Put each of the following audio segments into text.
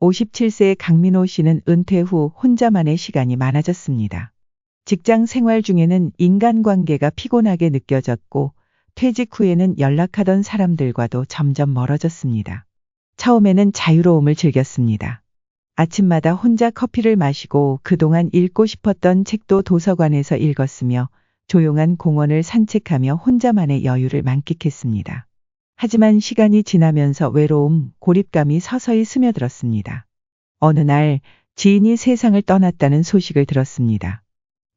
57세의 강민호 씨는 은퇴 후 혼자만의 시간이 많아졌습니다. 직장 생활 중에는 인간관계가 피곤하게 느껴졌고 퇴직 후에는 연락하던 사람들과도 점점 멀어졌습니다. 처음에는 자유로움을 즐겼습니다. 아침마다 혼자 커피를 마시고 그동안 읽고 싶었던 책도 도서관에서 읽었으며 조용한 공원을 산책하며 혼자만의 여유를 만끽했습니다. 하지만 시간이 지나면서 외로움, 고립감이 서서히 스며들었습니다. 어느 날 지인이 세상을 떠났다는 소식을 들었습니다.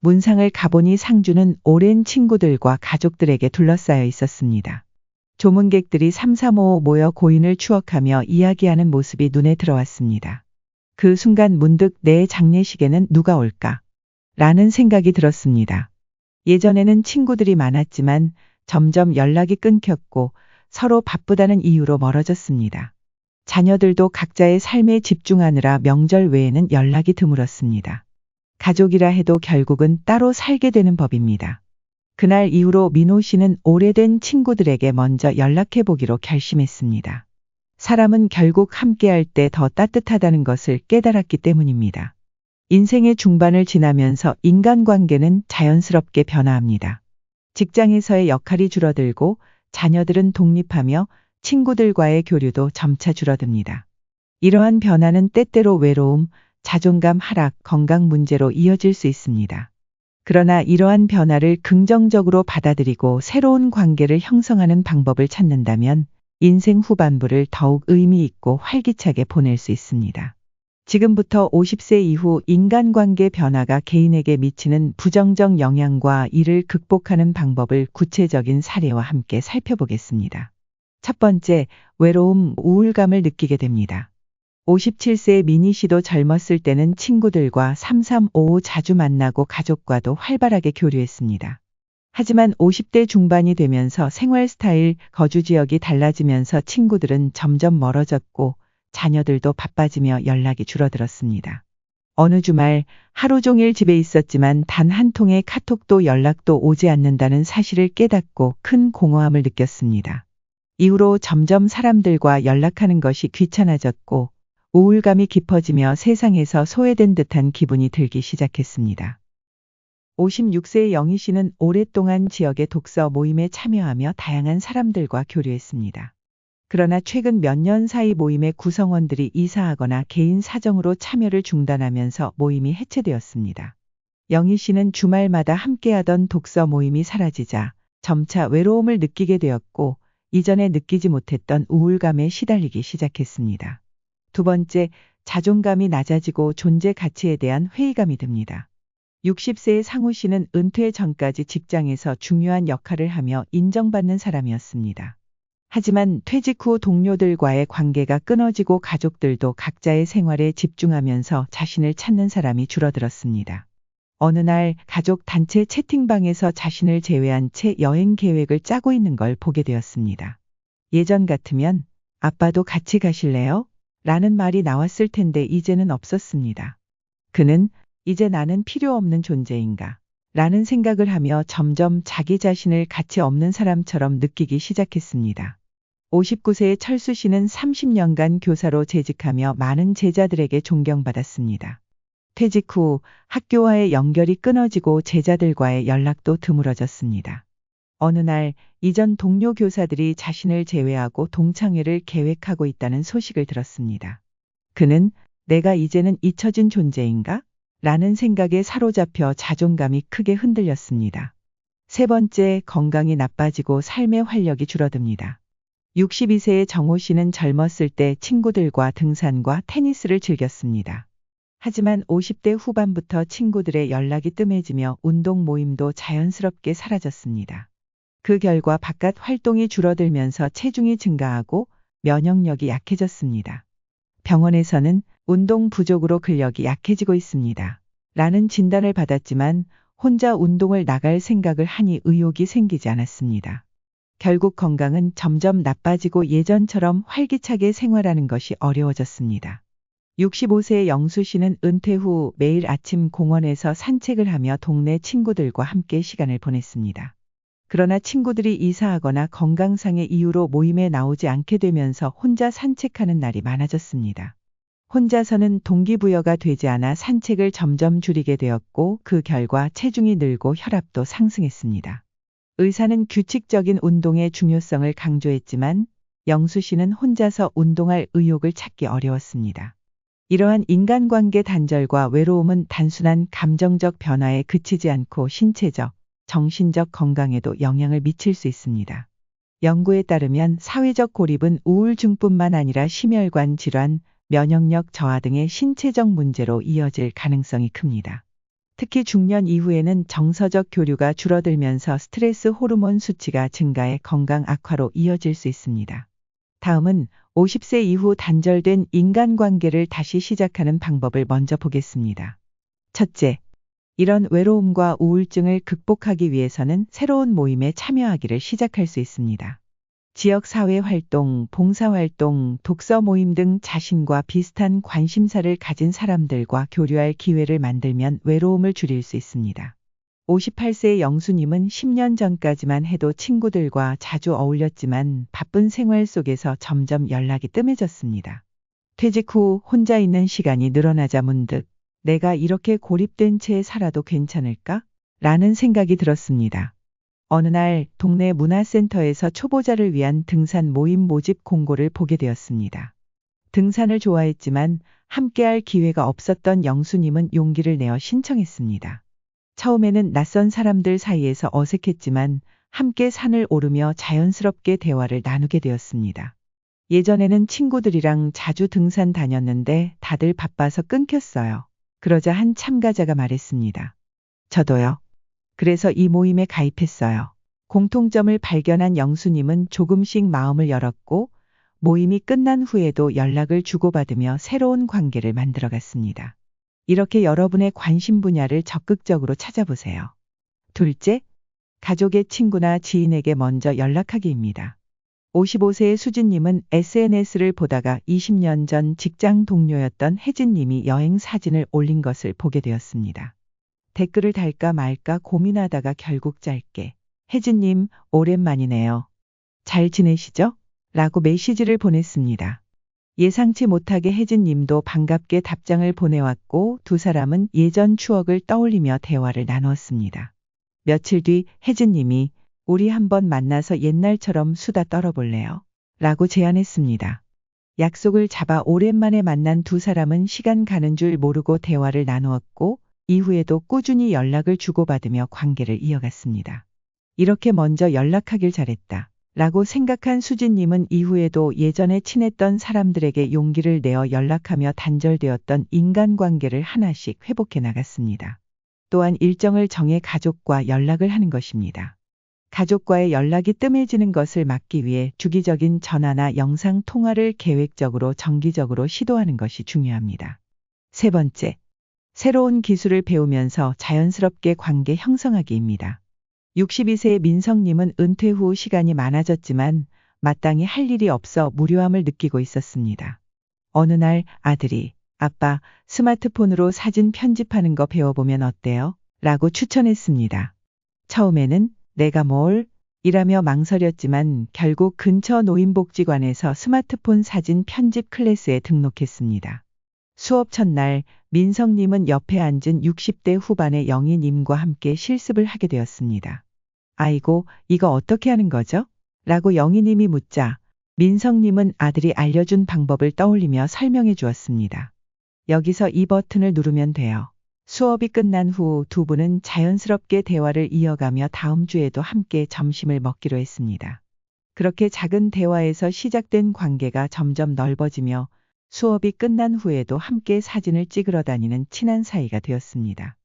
문상을 가보니 상주는 오랜 친구들과 가족들에게 둘러싸여 있었습니다. 조문객들이 삼삼오오 모여 고인을 추억하며 이야기하는 모습이 눈에 들어왔습니다. 그 순간 문득 내 장례식에는 누가 올까? 라는 생각이 들었습니다. 예전에는 친구들이 많았지만 점점 연락이 끊겼고 서로 바쁘다는 이유로 멀어졌습니다. 자녀들도 각자의 삶에 집중하느라 명절 외에는 연락이 드물었습니다. 가족이라 해도 결국은 따로 살게 되는 법입니다. 그날 이후로 민호 씨는 오래된 친구들에게 먼저 연락해 보기로 결심했습니다. 사람은 결국 함께할 때 더 따뜻하다는 것을 깨달았기 때문입니다. 인생의 중반을 지나면서 인간관계는 자연스럽게 변화합니다. 직장에서의 역할이 줄어들고 자녀들은 독립하며 친구들과의 교류도 점차 줄어듭니다. 이러한 변화는 때때로 외로움, 자존감 하락, 건강 문제로 이어질 수 있습니다. 그러나 이러한 변화를 긍정적으로 받아들이고 새로운 관계를 형성하는 방법을 찾는다면 인생 후반부를 더욱 의미 있고 활기차게 보낼 수 있습니다. 지금부터 50세 이후 인간관계 변화가 개인에게 미치는 부정적 영향과 이를 극복하는 방법을 구체적인 사례와 함께 살펴보겠습니다. 첫 번째, 외로움, 우울감을 느끼게 됩니다. 57세의 미니 씨도 젊었을 때는 친구들과 3355 자주 만나고 가족과도 활발하게 교류했습니다. 하지만 50대 중반이 되면서 생활 스타일, 거주 지역이 달라지면서 친구들은 점점 멀어졌고 자녀들도 바빠지며 연락이 줄어들었습니다. 어느 주말 하루 종일 집에 있었지만 단 한 통의 카톡도 연락도 오지 않는다는 사실을 깨닫고 큰 공허함을 느꼈습니다. 이후로 점점 사람들과 연락하는 것이 귀찮아졌고 우울감이 깊어지며 세상에서 소외된 듯한 기분이 들기 시작했습니다. 56세의 영희 씨는 오랫동안 지역의 독서 모임에 참여하며 다양한 사람들과 교류했습니다. 그러나 최근 몇 년 사이 모임의 구성원들이 이사하거나 개인 사정으로 참여를 중단하면서 모임이 해체되었습니다. 영희 씨는 주말마다 함께하던 독서 모임이 사라지자 점차 외로움을 느끼게 되었고 이전에 느끼지 못했던 우울감에 시달리기 시작했습니다. 두 번째, 자존감이 낮아지고 존재 가치에 대한 회의감이 듭니다. 60세의 상우 씨는 은퇴 전까지 직장에서 중요한 역할을 하며 인정받는 사람이었습니다. 하지만 퇴직 후 동료들과의 관계가 끊어지고 가족들도 각자의 생활에 집중하면서 자신을 찾는 사람이 줄어들었습니다. 어느 날 가족 단체 채팅방에서 자신을 제외한 채 여행 계획을 짜고 있는 걸 보게 되었습니다. 예전 같으면 아빠도 같이 가실래요? 라는 말이 나왔을 텐데 이제는 없었습니다. 그는 이제 나는 필요 없는 존재인가? 라는 생각을 하며 점점 자기 자신을 가치 없는 사람처럼 느끼기 시작했습니다. 59세의 철수 씨는 30년간 교사로 재직하며 많은 제자들에게 존경받았습니다. 퇴직 후 학교와의 연결이 끊어지고 제자들과의 연락도 드물어졌습니다. 어느 날 이전 동료 교사들이 자신을 제외하고 동창회를 계획하고 있다는 소식을 들었습니다. 그는 내가 이제는 잊혀진 존재인가? 라는 생각에 사로잡혀 자존감이 크게 흔들렸습니다. 세 번째, 건강이 나빠지고 삶의 활력이 줄어듭니다. 62세의 정호 씨는 젊었을 때 친구들과 등산과 테니스를 즐겼습니다. 하지만 50대 후반부터 친구들의 연락이 뜸해지며 운동 모임도 자연스럽게 사라졌습니다. 그 결과 바깥 활동이 줄어들면서 체중이 증가하고 면역력이 약해졌습니다. 병원에서는 운동 부족으로 근력이 약해지고 있습니다. 라는 진단을 받았지만 혼자 운동을 나갈 생각을 하니 의욕이 생기지 않았습니다. 결국 건강은 점점 나빠지고 예전처럼 활기차게 생활하는 것이 어려워졌습니다. 65세의 영수 씨는 은퇴 후 매일 아침 공원에서 산책을 하며 동네 친구들과 함께 시간을 보냈습니다. 그러나 친구들이 이사하거나 건강상의 이유로 모임에 나오지 않게 되면서 혼자 산책하는 날이 많아졌습니다. 혼자서는 동기부여가 되지 않아 산책을 점점 줄이게 되었고 그 결과 체중이 늘고 혈압도 상승했습니다. 의사는 규칙적인 운동의 중요성을 강조했지만 영수 씨는 혼자서 운동할 의욕을 찾기 어려웠습니다. 이러한 인간관계 단절과 외로움은 단순한 감정적 변화에 그치지 않고 신체적, 정신적 건강에도 영향을 미칠 수 있습니다. 연구에 따르면 사회적 고립은 우울증뿐만 아니라 심혈관 질환, 면역력 저하 등의 신체적 문제로 이어질 가능성이 큽니다. 특히 중년 이후에는 정서적 교류가 줄어들면서 스트레스 호르몬 수치가 증가해 건강 악화로 이어질 수 있습니다. 다음은 50세 이후 단절된 인간관계를 다시 시작하는 방법을 먼저 보겠습니다. 첫째, 이런 외로움과 우울증을 극복하기 위해서는 새로운 모임에 참여하기를 시작할 수 있습니다. 지역사회 활동, 봉사활동, 독서 모임 등 자신과 비슷한 관심사를 가진 사람들과 교류할 기회를 만들면 외로움을 줄일 수 있습니다. 58세의 영수님은 10년 전까지만 해도 친구들과 자주 어울렸지만 바쁜 생활 속에서 점점 연락이 뜸해졌습니다. 퇴직 후 혼자 있는 시간이 늘어나자 문득 내가 이렇게 고립된 채 살아도 괜찮을까? 라는 생각이 들었습니다. 어느 날 동네 문화센터에서 초보자를 위한 등산 모임 모집 공고를 보게 되었습니다. 등산을 좋아했지만 함께할 기회가 없었던 영수님은 용기를 내어 신청했습니다. 처음에는 낯선 사람들 사이에서 어색했지만 함께 산을 오르며 자연스럽게 대화를 나누게 되었습니다. 예전에는 친구들이랑 자주 등산 다녔는데 다들 바빠서 끊겼어요. 그러자 한 참가자가 말했습니다. 저도요. 그래서 이 모임에 가입했어요. 공통점을 발견한 영수님은 조금씩 마음을 열었고 모임이 끝난 후에도 연락을 주고받으며 새로운 관계를 만들어갔습니다. 이렇게 여러분의 관심 분야를 적극적으로 찾아보세요. 둘째, 가족의 친구나 지인에게 먼저 연락하기입니다. 55세의 수진님은 SNS를 보다가 20년 전 직장 동료였던 혜진님이 여행 사진을 올린 것을 보게 되었습니다. 댓글을 달까 말까 고민하다가 결국 짧게 혜진님 오랜만이네요. 잘 지내시죠? 라고 메시지를 보냈습니다. 예상치 못하게 혜진님도 반갑게 답장을 보내왔고 두 사람은 예전 추억을 떠올리며 대화를 나누었습니다. 며칠 뒤 혜진님이 우리 한번 만나서 옛날처럼 수다 떨어볼래요? 라고 제안했습니다. 약속을 잡아 오랜만에 만난 두 사람은 시간 가는 줄 모르고 대화를 나누었고 이후에도 꾸준히 연락을 주고받으며 관계를 이어갔습니다. 이렇게 먼저 연락하길 잘했다. 라고 생각한 수진님은 이후에도 예전에 친했던 사람들에게 용기를 내어 연락하며 단절되었던 인간관계를 하나씩 회복해 나갔습니다. 또한 일정을 정해 가족과 연락을 하는 것입니다. 가족과의 연락이 뜸해지는 것을 막기 위해 주기적인 전화나 영상 통화를 계획적으로 정기적으로 시도하는 것이 중요합니다. 세 번째, 새로운 기술을 배우면서 자연스럽게 관계 형성하기입니다. 62세의 민성님은 은퇴 후 시간이 많아졌지만 마땅히 할 일이 없어 무료함을 느끼고 있었습니다. 어느 날 아들이 아빠 스마트폰으로 사진 편집하는 거 배워보면 어때요? 라고 추천했습니다. 처음에는 내가 뭘? 이라며 망설였지만 결국 근처 노인복지관에서 스마트폰 사진 편집 클래스에 등록했습니다. 수업 첫날 민성님은 옆에 앉은 60대 후반의 영희님과 함께 실습을 하게 되었습니다. 아이고, 이거 어떻게 하는 거죠? 라고 영희님이 묻자 민성님은 아들이 알려준 방법을 떠올리며 설명해 주었습니다. 여기서 이 버튼을 누르면 돼요. 수업이 끝난 후 두 분은 자연스럽게 대화를 이어가며 다음 주에도 함께 점심을 먹기로 했습니다. 그렇게 작은 대화에서 시작된 관계가 점점 넓어지며 수업이 끝난 후에도 함께 사진을 찍으러 다니는 친한 사이가 되었습니다.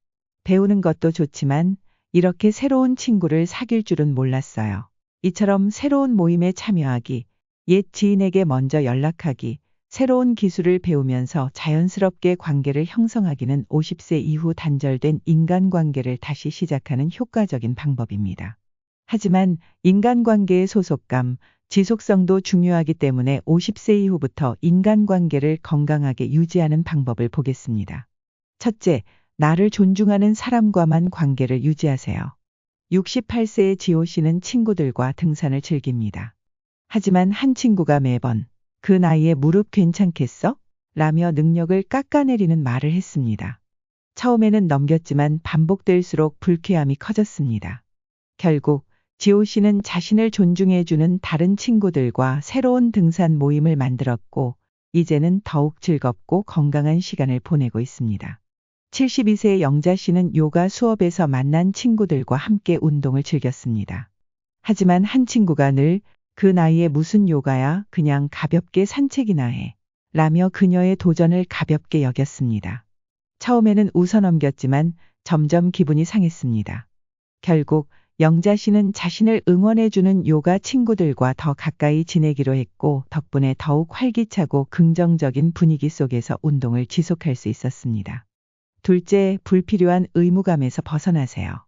배우는 것도 좋지만 이렇게 새로운 친구를 사귈 줄은 몰랐어요. 이처럼 새로운 모임에 참여하기, 옛 지인에게 먼저 연락하기, 새로운 기술을 배우면서 자연스럽게 관계를 형성하기는 50세 이후 단절된 인간관계를 다시 시작하는 효과적인 방법입니다. 하지만 인간관계의 소속감, 지속성도 중요하기 때문에 50세 이후부터 인간관계를 건강하게 유지하는 방법을 보겠습니다. 첫째, 나를 존중하는 사람과만 관계를 유지하세요. 68세의 지호 씨는 친구들과 등산을 즐깁니다. 하지만 한 친구가 매번 그 나이에 무릎 괜찮겠어? 라며 능력을 깎아내리는 말을 했습니다. 처음에는 넘겼지만 반복될수록 불쾌함이 커졌습니다. 결국 지호 씨는 자신을 존중해주는 다른 친구들과 새로운 등산 모임을 만들었고, 이제는 더욱 즐겁고 건강한 시간을 보내고 있습니다. 72세의 영자 씨는 요가 수업에서 만난 친구들과 함께 운동을 즐겼습니다. 하지만 한 친구가 늘 그 나이에 무슨 요가야 그냥 가볍게 산책이나 해. 라며 그녀의 도전을 가볍게 여겼습니다. 처음에는 웃어 넘겼지만 점점 기분이 상했습니다. 결국 영자 씨는 자신을 응원해주는 요가 친구들과 더 가까이 지내기로 했고 덕분에 더욱 활기차고 긍정적인 분위기 속에서 운동을 지속할 수 있었습니다. 둘째, 불필요한 의무감에서 벗어나세요.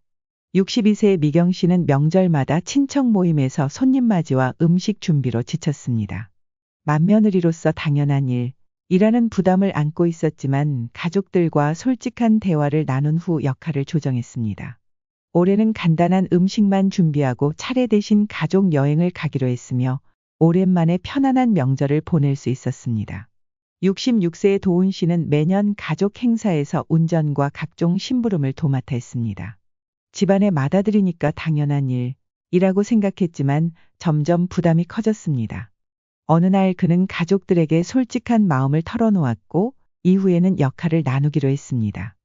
62세의 미경 씨는 명절마다 친척 모임에서 손님 맞이와 음식 준비로 지쳤습니다. 맏며느리로서 당연한 일, 이라는 부담을 안고 있었지만 가족들과 솔직한 대화를 나눈 후 역할을 조정했습니다. 올해는 간단한 음식만 준비하고 차례 대신 가족 여행을 가기로 했으며 오랜만에 편안한 명절을 보낼 수 있었습니다. 66세의 도훈 씨는 매년 가족 행사에서 운전과 각종 심부름을 도맡아 했습니다. 집안에 맏아들이니까 당연한 일, 이라고 생각했지만 점점 부담이 커졌습니다. 어느 날 그는 가족들에게 솔직한 마음을 털어놓았고 이후에는 역할을 나누기로 했습니다.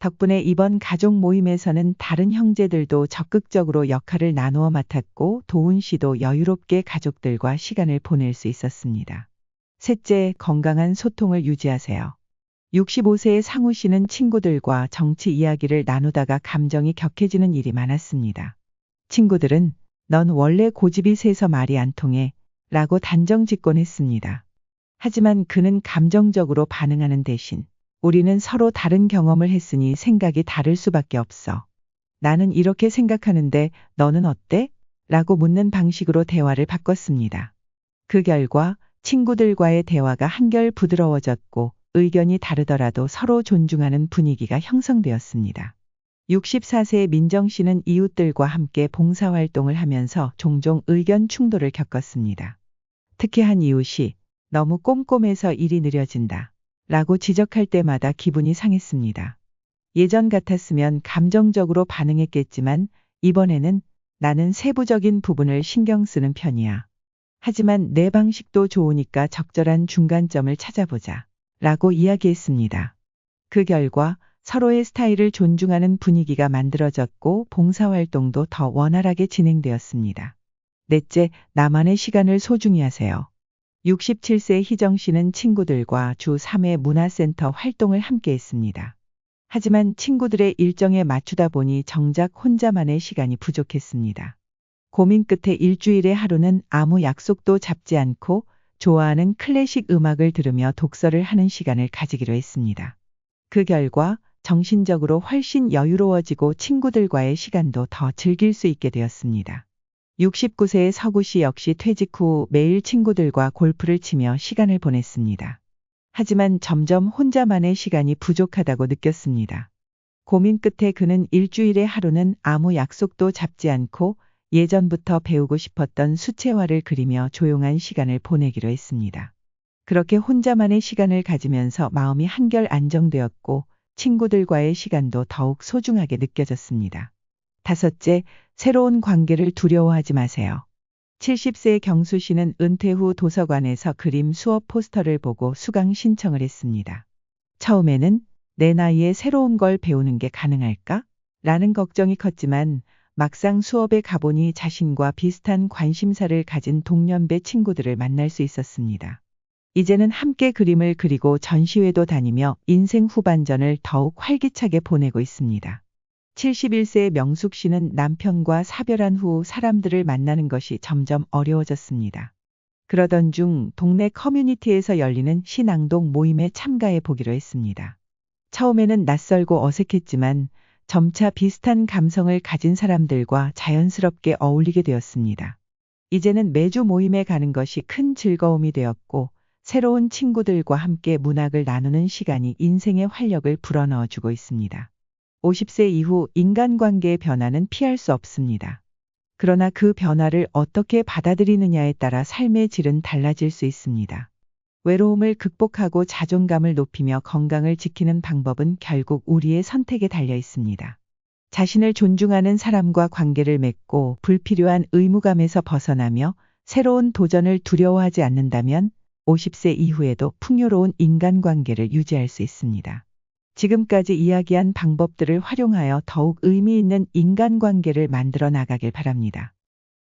덕분에 이번 가족 모임에서는 다른 형제들도 적극적으로 역할을 나누어 맡았고 도훈 씨도 여유롭게 가족들과 시간을 보낼 수 있었습니다. 셋째, 건강한 소통을 유지하세요. 65세의 상우 씨는 친구들과 정치 이야기를 나누다가 감정이 격해지는 일이 많았습니다. 친구들은 넌 원래 고집이 세서 말이 안 통해 라고 단정 짓곤 했습니다. 하지만 그는 감정적으로 반응하는 대신 우리는 서로 다른 경험을 했으니 생각이 다를 수밖에 없어. 나는 이렇게 생각하는데 너는 어때? 라고 묻는 방식으로 대화를 바꿨습니다. 그 결과 친구들과의 대화가 한결 부드러워졌고 의견이 다르더라도 서로 존중하는 분위기가 형성되었습니다. 64세의 민정 씨는 이웃들과 함께 봉사활동을 하면서 종종 의견 충돌을 겪었습니다. 특히 한 이웃이 너무 꼼꼼해서 일이 느려진다. 라고 지적할 때마다 기분이 상했습니다. 예전 같았으면 감정적으로 반응했겠지만 이번에는 나는 세부적인 부분을 신경 쓰는 편이야. 하지만 내 방식도 좋으니까 적절한 중간점을 찾아보자. 라고 이야기했습니다. 그 결과 서로의 스타일을 존중하는 분위기가 만들어졌고 봉사활동도 더 원활하게 진행되었습니다. 넷째, 나만의 시간을 소중히 하세요. 67세 희정 씨는 친구들과 주 3회 문화센터 활동을 함께 했습니다. 하지만 친구들의 일정에 맞추다 보니 정작 혼자만의 시간이 부족했습니다. 고민 끝에 일주일에 하루는 아무 약속도 잡지 않고 좋아하는 클래식 음악을 들으며 독서를 하는 시간을 가지기로 했습니다. 그 결과 정신적으로 훨씬 여유로워지고 친구들과의 시간도 더 즐길 수 있게 되었습니다. 69세의 서구 씨 역시 퇴직 후 매일 친구들과 골프를 치며 시간을 보냈습니다. 하지만 점점 혼자만의 시간이 부족하다고 느꼈습니다. 고민 끝에 그는 일주일에 하루는 아무 약속도 잡지 않고 예전부터 배우고 싶었던 수채화를 그리며 조용한 시간을 보내기로 했습니다. 그렇게 혼자만의 시간을 가지면서 마음이 한결 안정되었고 친구들과의 시간도 더욱 소중하게 느껴졌습니다. 다섯째, 새로운 관계를 두려워하지 마세요. 70세의 경수 씨는 은퇴 후 도서관에서 그림 수업 포스터를 보고 수강 신청을 했습니다. 처음에는 내 나이에 새로운 걸 배우는 게 가능할까? 라는 걱정이 컸지만 막상 수업에 가보니 자신과 비슷한 관심사를 가진 동년배 친구들을 만날 수 있었습니다. 이제는 함께 그림을 그리고 전시회도 다니며 인생 후반전을 더욱 활기차게 보내고 있습니다. 71세의 명숙 씨는 남편과 사별한 후 사람들을 만나는 것이 점점 어려워졌습니다. 그러던 중 동네 커뮤니티에서 열리는 시낭동 모임에 참가해 보기로 했습니다. 처음에는 낯설고 어색했지만 점차 비슷한 감성을 가진 사람들과 자연스럽게 어울리게 되었습니다. 이제는 매주 모임에 가는 것이 큰 즐거움이 되었고 새로운 친구들과 함께 문학을 나누는 시간이 인생의 활력을 불어넣어 주고 있습니다. 50세 이후 인간관계의 변화는 피할 수 없습니다. 그러나 그 변화를 어떻게 받아들이느냐에 따라 삶의 질은 달라질 수 있습니다. 외로움을 극복하고 자존감을 높이며 건강을 지키는 방법은 결국 우리의 선택에 달려 있습니다. 자신을 존중하는 사람과 관계를 맺고 불필요한 의무감에서 벗어나며 새로운 도전을 두려워하지 않는다면 50세 이후에도 풍요로운 인간관계를 유지할 수 있습니다. 지금까지 이야기한 방법들을 활용하여 더욱 의미 있는 인간관계를 만들어 나가길 바랍니다.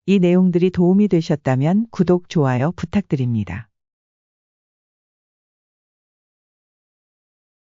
이 내용들이 도움이 되셨다면 구독, 좋아요 부탁드립니다.